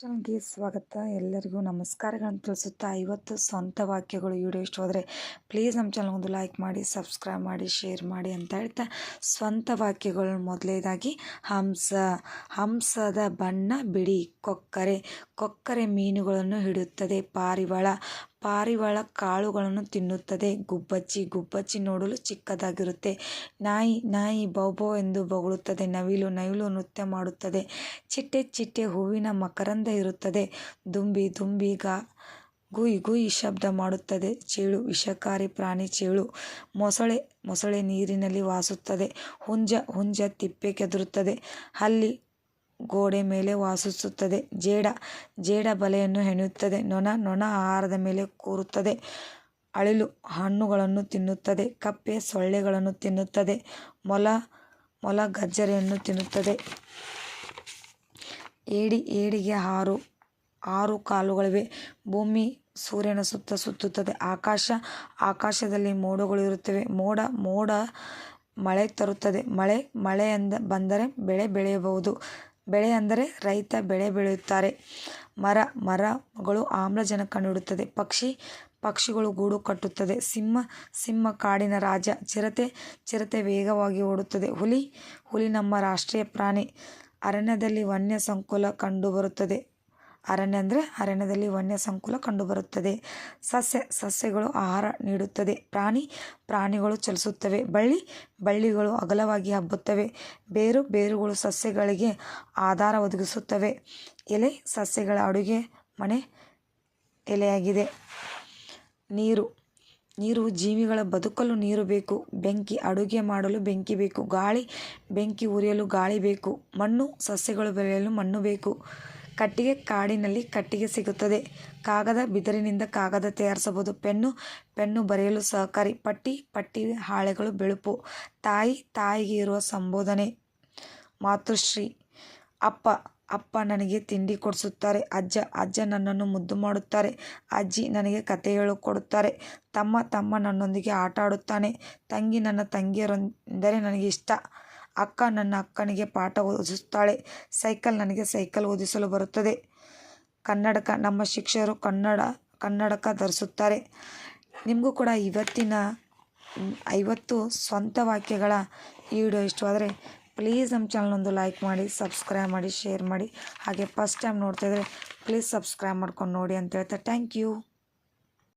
ಚಾನಲ್ಗೆ ಸ್ವಾಗತ. ಎಲ್ಲರಿಗೂ ನಮಸ್ಕಾರಗಳನ್ನು ತಿಳಿಸುತ್ತಾ ಐವತ್ತು ಸ್ವಂತ ವಾಕ್ಯಗಳು ವಿಡಿಯೋ ಇಷ್ಟ ಹೋದರೆ ಪ್ಲೀಸ್ ನಮ್ಮ ಚಾನಲ್ ಒಂದು ಲೈಕ್ ಮಾಡಿ ಸಬ್ಸ್ಕ್ರೈಬ್ ಮಾಡಿ ಶೇರ್ ಮಾಡಿ ಅಂತ ಹೇಳ್ತಾ ಸ್ವಂತ ವಾಕ್ಯಗಳು ಮೊದಲೇದಾಗಿ ಹಂಸ. ಹಂಸದ ಬಣ್ಣ ಬಿಡಿ, ಕೊಕ್ಕರೆ. ಕೊಕ್ಕರೆ ಮೀನುಗಳನ್ನು ಹಿಡಿಯುತ್ತದೆ, ಪಾರಿವಾಳ. ಪಾರಿವಾಳ ಕಾಳುಗಳನ್ನು ತಿನ್ನುತ್ತದೆ. ಗುಬ್ಬಚ್ಚಿ ಗುಬ್ಬಚ್ಚಿ ನೋಡಲು ಚಿಕ್ಕದಾಗಿರುತ್ತೆ. ನಾಯಿ ನಾಯಿ ಬೌಬೌ ಎಂದು ಬೊಗಳುತ್ತದೆ. ನವಿಲು ನವಿಲು ನೃತ್ಯ ಮಾಡುತ್ತದೆ. ಚಿಟ್ಟೆ ಚಿಟ್ಟೆ ಹೂವಿನ ಮಕರಂದ ಇರುತ್ತದೆ. ದುಂಬಿ ದುಂಬಿ ಗಾ, ಗುಯ್ ಗುಯ್ ಶಬ್ದ ಮಾಡುತ್ತದೆ. ಚೇಳು, ವಿಷಕಾರಿ ಪ್ರಾಣಿ ಚೇಳು. ಮೊಸಳೆ ಮೊಸಳೆ ನೀರಿನಲ್ಲಿ ವಾಸುತ್ತದೆ. ಹುಂಜ ಹುಂಜ ತಿಪ್ಪೆ ಕೆದರುತ್ತದೆ ಹಲ್ಲಿ ಗೋಡೆ ಮೇಲೆ ವಾಸಿಸುತ್ತದೆ. ಜೇಡ ಜೇಡ ಬಲೆಯನ್ನು ಹೆಣೆಯುತ್ತದೆ ನೊಣ ನೊಣ ಆಹಾರದ ಮೇಲೆ ಕೂರುತ್ತದೆ. ಅಳಿಲು ಹಣ್ಣುಗಳನ್ನು ತಿನ್ನುತ್ತದೆ. ಕಪ್ಪೆ ಸೊಳ್ಳೆಗಳನ್ನು ತಿನ್ನುತ್ತದೆ. ಮೊಲ ಮೊಲ ಗಜ್ಜರಿಯನ್ನು ತಿನ್ನುತ್ತದೆ. ಏಡಿ, ಏಡಿಗೆ ಆರು ಆರು ಕಾಲುಗಳಿವೆ. ಭೂಮಿ ಸೂರ್ಯನ ಸುತ್ತ ಸುತ್ತುತ್ತದೆ. ಆಕಾಶ, ಆಕಾಶದಲ್ಲಿ ಮೋಡಗಳು ಇರುತ್ತವೆ. ಮೋಡ ಮೋಡ ಮಳೆ ತರುತ್ತದೆ. ಮಳೆ, ಮಳೆಯಿಂದ ಬಂದರೆ ಬೆಳೆ ಬೆಳೆಯಬಹುದು. ಬೆಳೆ ಅಂದರೆ ರೈತ ಬೆಳೆ ಬೆಳೆಯುತ್ತಾರೆ. ಮರ ಮರಗಳು ಆಮ್ಲಜನಕ ನೀಡುತ್ತದೆ. ಪಕ್ಷಿ, ಪಕ್ಷಿಗಳು ಗೂಡು ಕಟ್ಟುತ್ತದೆ. ಸಿಂಹ ಸಿಂಹ ಕಾಡಿನ ರಾಜ ಚಿರತೆ ಚಿರತೆ ವೇಗವಾಗಿ ಓಡುತ್ತದೆ. ಹುಲಿ ಹುಲಿ ನಮ್ಮ ರಾಷ್ಟ್ರೀಯ ಪ್ರಾಣಿ. ಅರಣ್ಯದಲ್ಲಿ ವನ್ಯ ಸಂಕುಲ ಕಂಡುಬರುತ್ತದೆ. ಅರಣ್ಯ ಅಂದರೆ ಅರಣ್ಯದಲ್ಲಿ ವನ್ಯ ಸಂಕುಲ ಕಂಡುಬರುತ್ತದೆ. ಸಸ್ಯ, ಸಸ್ಯಗಳು ಆಹಾರ ನೀಡುತ್ತದೆ. ಪ್ರಾಣಿ, ಪ್ರಾಣಿಗಳು ಚಲಿಸುತ್ತವೆ. ಬಳ್ಳಿ, ಬಳ್ಳಿಗಳು ಅಗಲವಾಗಿ ಹಬ್ಬುತ್ತವೆ. ಬೇರು, ಬೇರುಗಳು ಸಸ್ಯಗಳಿಗೆ ಆಧಾರ ಒದಗಿಸುತ್ತವೆ. ಎಲೆ, ಸಸ್ಯಗಳ ಅಡುಗೆ ಮನೆ ಎಲೆಯಾಗಿದೆ. ನೀರು ನೀರು ಜೀವಿಗಳ ಬದುಕಲು ನೀರು ಬೇಕು. ಬೆಂಕಿ ಅಡುಗೆ ಮಾಡಲು ಬೆಂಕಿ ಬೇಕು. ಗಾಳಿ, ಬೆಂಕಿ ಉರಿಯಲು ಗಾಳಿ ಬೇಕು. ಮಣ್ಣು, ಸಸ್ಯಗಳು ಬೆಳೆಯಲು ಮಣ್ಣು ಬೇಕು. ಕಟ್ಟಿಗೆ ಕಾಡಿನಲ್ಲಿ ಕಟ್ಟಿಗೆ ಸಿಗುತ್ತದೆ. ಕಾಗದ ಬಿದಿರಿನಿಂದ ಕಾಗದ ತಯಾರಿಸಬಹುದು. ಪೆನ್ನು ಪೆನ್ನು ಬರೆಯಲು ಸಹಕಾರಿ. ಪಟ್ಟಿ ಪಟ್ಟಿ ಹಾಳೆಗಳು ಬೆಳಪು. ತಾಯಿ, ತಾಯಿಗೆ ಇರುವ ಸಂಬೋಧನೆ. ಮಾತೃಶ್ರೀ. ಅಪ್ಪ ಅಪ್ಪ ನನಗೆ ತಿಂಡಿ ಕೊಡಿಸುತ್ತಾರೆ. ಅಜ್ಜ ಅಜ್ಜ ನನ್ನನ್ನು ಮುದ್ದು ಮಾಡುತ್ತಾರೆ. ಅಜ್ಜಿ ನನಗೆ ಕತೆ ಹೇಳಿಕೊಡುತ್ತಾರೆ ತಮ್ಮ ತಮ್ಮ ನನ್ನೊಂದಿಗೆ ಆಟ ಆಡುತ್ತಾನೆ. ತಂಗಿ ನನ್ನ ತಂಗಿಯರೊಂದರೆ ನನಗೆ ಇಷ್ಟ. ಅಕ್ಕ ನನ್ನ ಅಕ್ಕನಿಗೆ ಪಾಠ ಓದಿಸುತ್ತಾಳೆ. ಸೈಕಲ್ ನನಗೆ ಸೈಕಲ್ ಓದಿಸಲು ಬರುತ್ತದೆ. ಕನ್ನಡಕ, ನಮ್ಮ ಶಿಕ್ಷಕರು ಕನ್ನಡ, ಕನ್ನಡಕ ಧರಿಸುತ್ತಾರೆ. ನಿಮಗೂ ಕೂಡ ಇವತ್ತಿನ ಐವತ್ತು ಸ್ವಂತ ವಾಕ್ಯಗಳ ಈ ವಿಡಿಯೋ ಇಷ್ಟವಾದರೆ ಪ್ಲೀಸ್ ನಮ್ಮ ಚಾನಲ್ನೊಂದು ಲೈಕ್ ಮಾಡಿ, ಸಬ್ಸ್ಕ್ರೈಬ್ ಮಾಡಿ, ಶೇರ್ ಮಾಡಿ. ಹಾಗೆ ಫಸ್ಟ್ ಟೈಮ್ ನೋಡ್ತಾಯಿದ್ರೆ ಪ್ಲೀಸ್ ಸಬ್ಸ್ಕ್ರೈಬ್ ಮಾಡ್ಕೊಂಡು ನೋಡಿ ಅಂತ ಹೇಳ್ತಾ ಥ್ಯಾಂಕ್ ಯು.